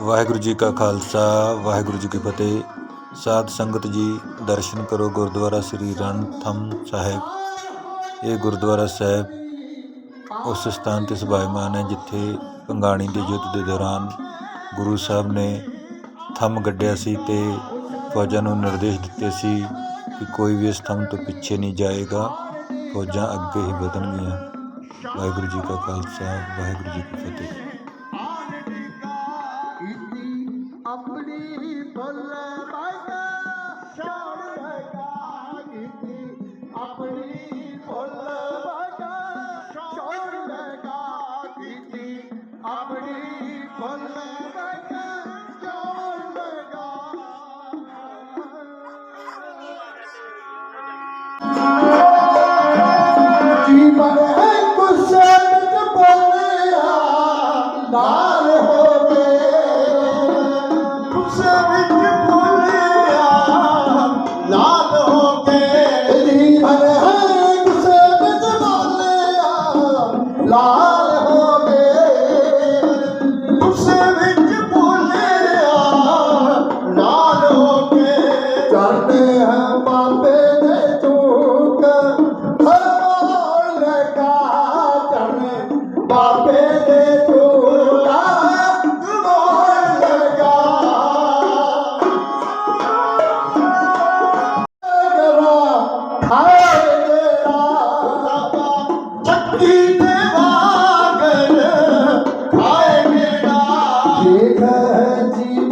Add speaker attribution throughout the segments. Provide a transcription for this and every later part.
Speaker 1: ਵਾਹਿਗੁਰੂ ਜੀ ਕਾ ਖਾਲਸਾ, ਵਾਹਿਗੁਰੂ ਜੀ ਕੀ ਫਤਿਹ। ਸਾਧ ਸੰਗਤ ਜੀ, ਦਰਸ਼ਨ ਕਰੋ ਗੁਰਦੁਆਰਾ ਸ੍ਰੀ ਰਣਥਮ ਸਾਹਿਬ। ਇਹ ਗੁਰਦੁਆਰਾ ਸਾਹਿਬ ਉਸ ਸਥਾਨ ਤੇ ਸੁਭਾਇਮਾਨ ਹੈ ਜਿੱਥੇ ਪੰਗਾਣੀ ਦੇ ਯੁੱਧ ਦੇ ਦੌਰਾਨ ਗੁਰੂ ਸਾਹਿਬ ਨੇ ਥੰਮ ਗੱਡਿਆ ਸੀ ਤੇ ਫੌਜਾਂ ਨੂੰ ਨਿਰਦੇਸ਼ ਦਿੱਤੇ ਸੀ ਕਿ ਕੋਈ ਵੀ ਇਸ ਥੰਮ ਤੋਂ ਪਿੱਛੇ ਨਹੀਂ ਜਾਏਗਾ। ਫੌਜਾਂ ਅੱਗੇ ਹੀ ਵਧਣਗੀਆਂ। ਵਾਹਿਗੁਰੂ ਜੀ ਕਾ ਖਾਲਸਾ, ਵਾਹਿਗੁਰੂ ਜੀ ਕੀ ਫਤਿਹ।
Speaker 2: अपनी फल बाटा अपनी फल बाटा अपनी फल बाटा Thank you. লা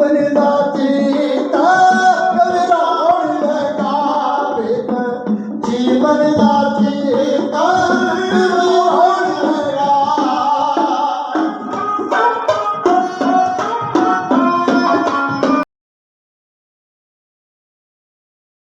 Speaker 2: Dani